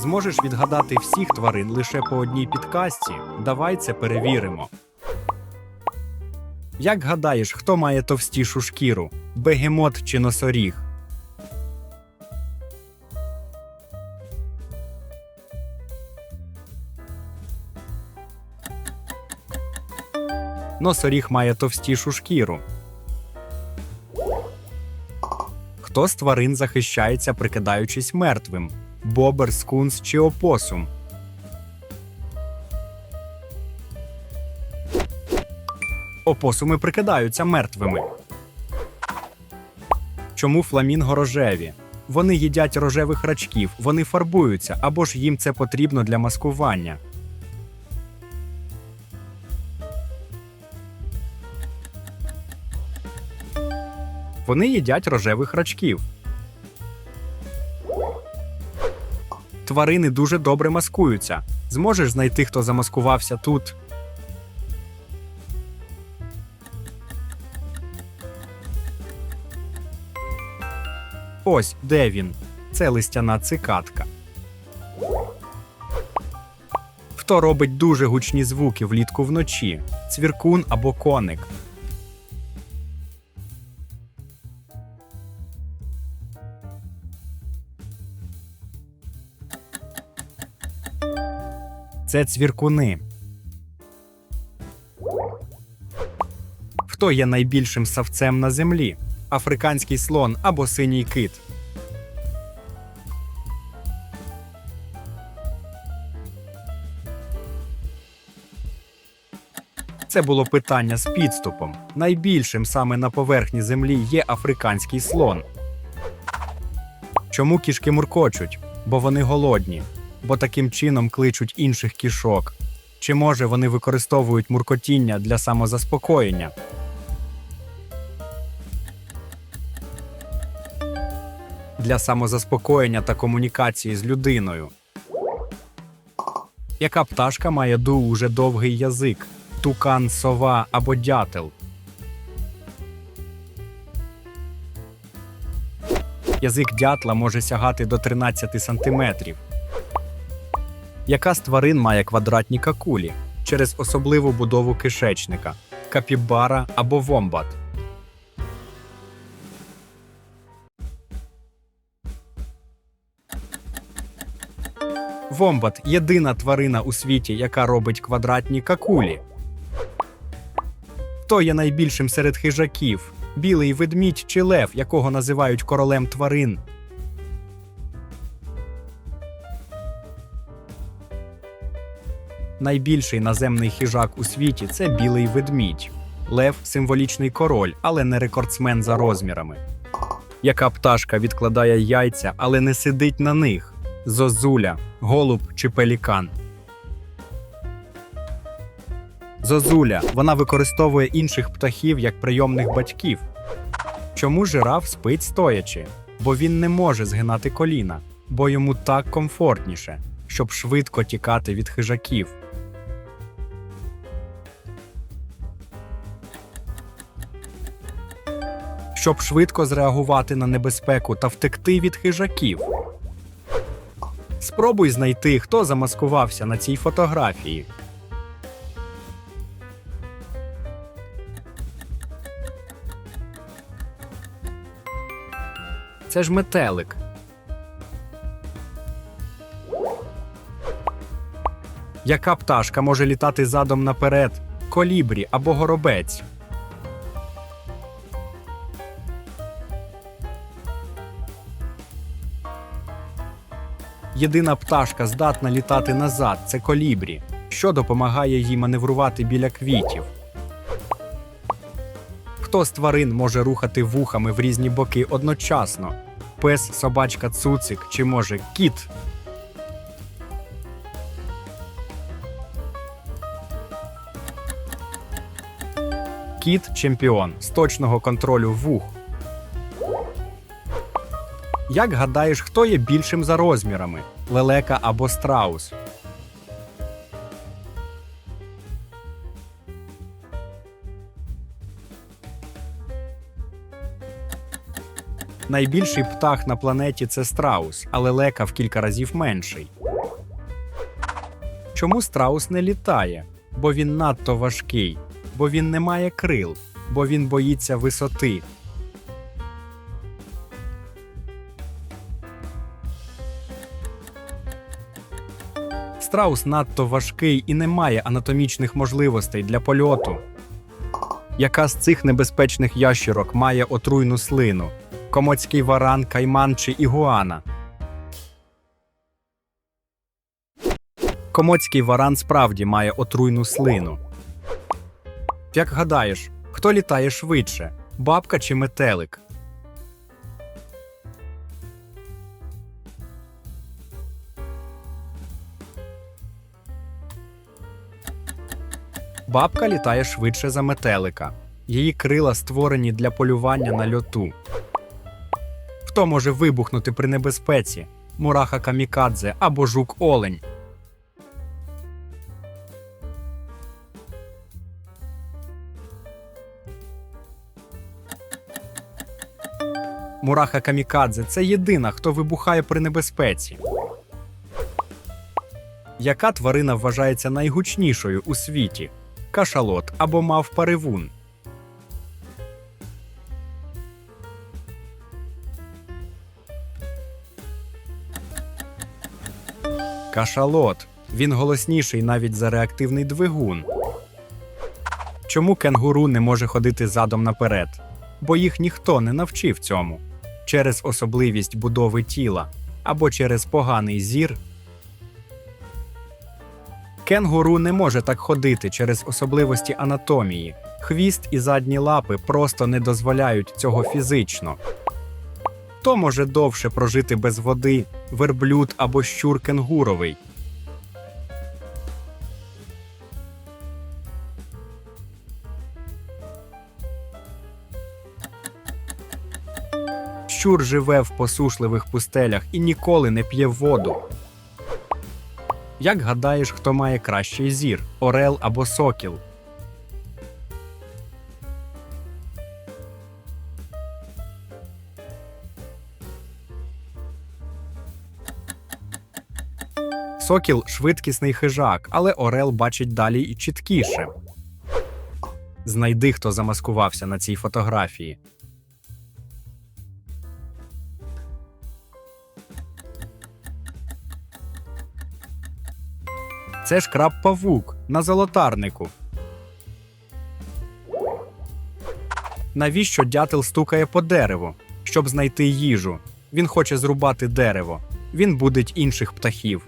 Зможеш відгадати всіх тварин лише по одній підказці? Давай це перевіримо. Як гадаєш, хто має товстішу шкіру? Бегемот чи носоріг? Носоріг має товстішу шкіру. Хто з тварин захищається, прикидаючись мертвим? Бобер, скунс чи опосум? Опосуми прикидаються мертвими. Чому фламінго рожеві? Вони їдять рожевих рачків, вони фарбуються або ж їм це потрібно для маскування. Вони їдять рожевих рачків. Тварини дуже добре маскуються. Зможеш знайти, хто замаскувався тут. Ось де він. Це листяна цикатка. Хто робить дуже гучні звуки влітку вночі? Цвіркун або коник. Це цвіркуни. Хто є найбільшим савцем на землі? Африканський слон або синій кит. Це було питання з підступом. Найбільшим саме на поверхні землі є африканський слон. Чому кішки муркочуть? Бо вони голодні, бо таким чином кличуть інших кішок. Чи може вони використовують муркотіння для самозаспокоєння? Для самозаспокоєння та комунікації з людиною. Яка пташка має дуже довгий язик? Тукан, сова або дятел? Язик дятла може сягати до 13 сантиметрів. Яка з тварин має квадратні какулі через особливу будову кишечника капібара або вомбат? Вомбат єдина тварина у світі, яка робить квадратні какулі. Хто є найбільшим серед хижаків? Білий ведмідь чи лев, якого називають королем тварин? Найбільший наземний хижак у світі це білий ведмідь. Лев символічний король, але не рекордсмен за розмірами. Яка пташка відкладає яйця, але не сидить на них? Зозуля, голуб чи пелікан? Зозуля. Вона використовує інших птахів як прийомних батьків. Чому жираф спить стоячи? Бо він не може згинати коліна, бо йому так комфортніше, щоб швидко тікати від хижаків. Щоб швидко зреагувати на небезпеку та втекти від хижаків. Спробуй знайти, хто замаскувався на цій фотографії. Це ж метелик. Яка пташка може літати задом наперед? Колібрі або горобець? Єдина пташка здатна літати назад це колібрі, що допомагає їй маневрувати біля квітів. Хто з тварин може рухати вухами в різні боки одночасно? Пес, собачка, цуцик чи може кіт? Кіт чемпіон з точного контролю вух. Як гадаєш, хто є більшим за розмірами? Лелека або страус? Найбільший птах на планеті це страус, але лека в кілька разів менший. Чому страус не літає? Бо він надто важкий, бо він не має крил, бо він боїться висоти. Страус надто важкий і не має анатомічних можливостей для польоту. Яка з цих небезпечних ящерок має отруйну слину? Комоцький варан, кайман чи ігуана? Комоцький варан справді має отруйну слину. Як гадаєш, хто літає швидше? Бабка чи метелик? Бабка літає швидше за метелика. Її крила створені для полювання на льоту. Хто може вибухнути при небезпеці? Мураха камікадзе або жук олень. Мураха камікадзе це єдина, хто вибухає при небезпеці. Яка тварина вважається найгучнішою у світі? Кашалот або мавпа-ревун? Кашалот. Він голосніший навіть за реактивний двигун. Чому кенгуру не може ходити задом наперед? Бо їх ніхто не навчив цьому. Через особливість будови тіла або через поганий зір. Кенгуру не може так ходити через особливості анатомії. Хвіст і задні лапи просто не дозволяють цього фізично. Хто може довше прожити без води, верблюд або щур кенгуровий? Щур живе в посушливих пустелях і ніколи не п'є воду. Як гадаєш, хто має кращий зір орел або сокіл? Сокіл швидкісний хижак, але орел бачить далі і чіткіше. Знайди, хто замаскувався на цій фотографії. Це ж краб павук на золотарнику. Навіщо дятел стукає по дереву, щоб знайти їжу? Він хоче зрубати дерево. Він будить інших птахів.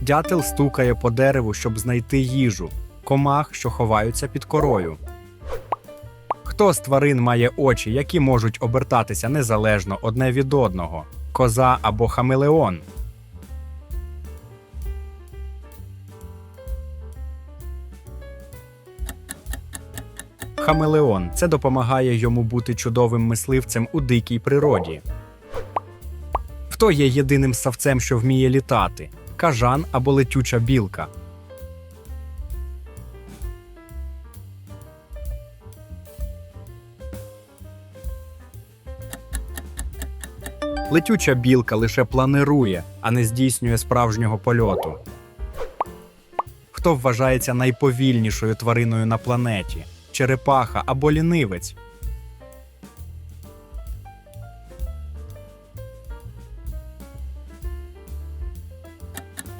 Дятел стукає по дереву, щоб знайти їжу, комах, що ховаються під корою. Хто з тварин має очі, які можуть обертатися незалежно одне від одного? Коза або хамелеон? Хамелеон це допомагає йому бути чудовим мисливцем у дикій природі. Хто є єдиним савцем, що вміє літати? Кажан або летюча білка? Летюча білка лише планирує, а не здійснює справжнього польоту. Хто вважається найповільнішою твариною на планеті? Черепаха або лінивець?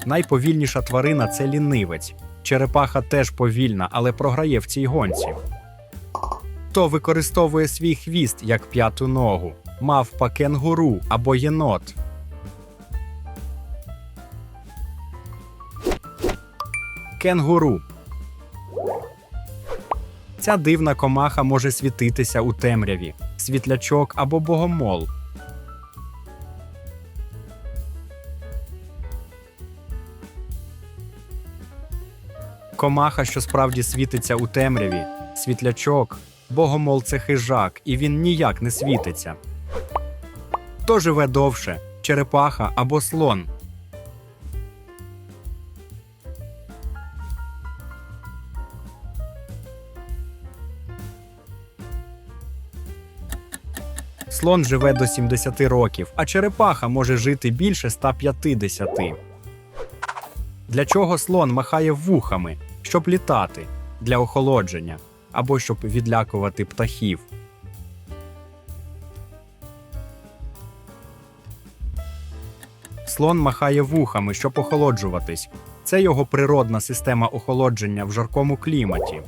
Найповільніша тварина це лінивець. Черепаха теж повільна, але програє в цій гонці. Хто використовує свій хвіст як п'яту ногу? Мавпа кенгуру або єнот. Кенгуру. Ця дивна комаха може світитися у темряві, світлячок або богомол. Комаха, що справді світиться у темряві, світлячок, богомол це хижак, і він ніяк не світиться. Хто живе довше черепаха або слон? Слон живе до 70 років, а черепаха може жити більше 150. Для чого слон махає вухами, щоб літати, для охолодження або щоб відлякувати птахів? Слон махає вухами, щоб охолоджуватись. Це його природна система охолодження в жаркому кліматі.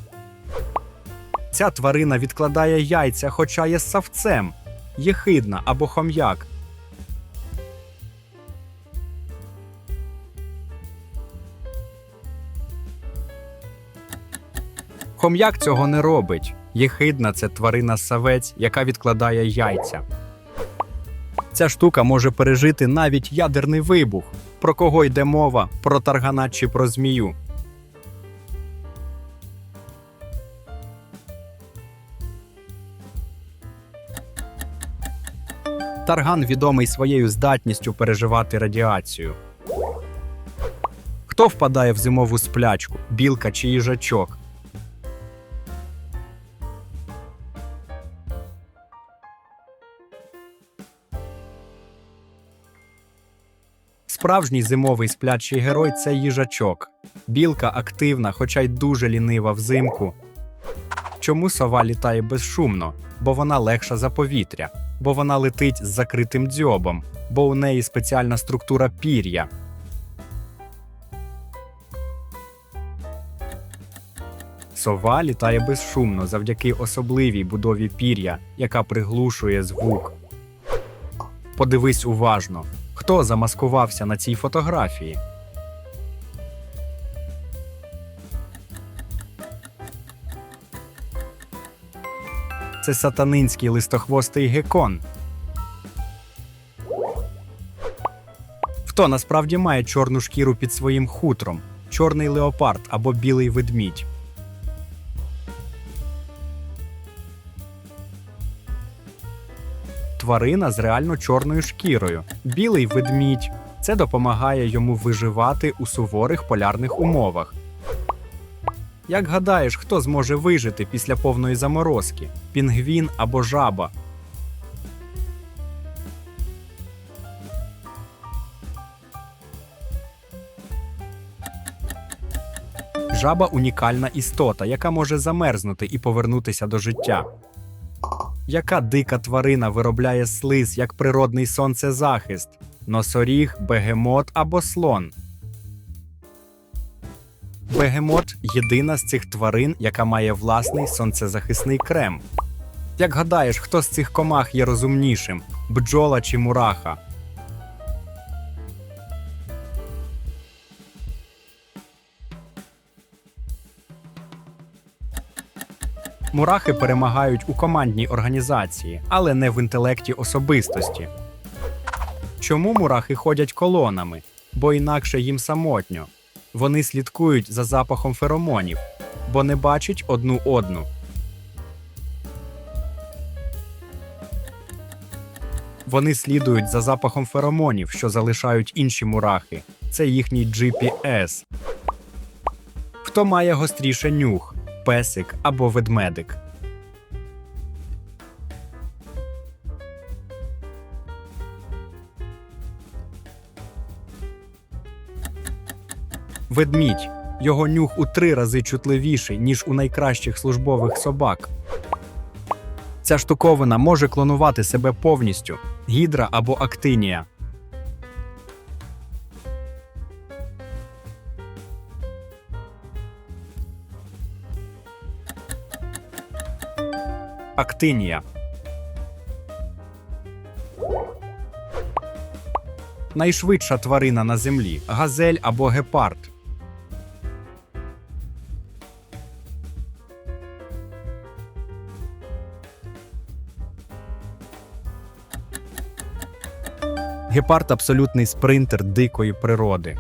Ця тварина відкладає яйця, хоча є савцем, єхидна або хом'як. Хом'як цього не робить. Єхидна це тварина савець, яка відкладає яйця. Ця штука може пережити навіть ядерний вибух. Про кого йде мова? Про таргана чи про змію. Тарган відомий своєю здатністю переживати радіацію. Хто впадає в зимову сплячку? Білка чи їжачок? Справжній зимовий сплячий герой це їжачок. Білка активна, хоча й дуже лінива взимку. Чому сова літає безшумно? Бо вона легша за повітря, бо вона летить з закритим дзьобом, бо у неї спеціальна структура пір'я. Сова літає безшумно завдяки особливій будові пір'я, яка приглушує звук. Подивись уважно, хто замаскувався на цій фотографії. Це сатанинський листохвостий гекон. Хто насправді має чорну шкіру під своїм хутром, чорний леопард або білий ведмідь. Тварина з реально чорною шкірою. Білий ведмідь. Це допомагає йому виживати у суворих полярних умовах. Як гадаєш, хто зможе вижити після повної заморозки? Пінгвін або жаба? Жаба унікальна істота, яка може замерзнути і повернутися до життя. Яка дика тварина виробляє слиз як природний сонцезахист? Носоріг, бегемот або слон? Бегемот єдина з цих тварин, яка має власний сонцезахисний крем. Як гадаєш, хто з цих комах є розумнішим бджола чи мураха? Мурахи перемагають у командній організації, але не в інтелекті особистості. Чому мурахи ходять колонами? Бо інакше їм самотньо. Вони слідкують за запахом феромонів, бо не бачать одну одну. Вони слідують за запахом феромонів, що залишають інші мурахи. Це їхній GPS. Хто має гостріше нюх? Песик або ведмедик. Ведмідь. Його нюх у три рази чутливіший, ніж у найкращих службових собак. Ця штуковина може клонувати себе повністю гідра або актинія. Актинія. Найшвидша тварина на землі газель або гепард. Гепард абсолютний спринтер дикої природи.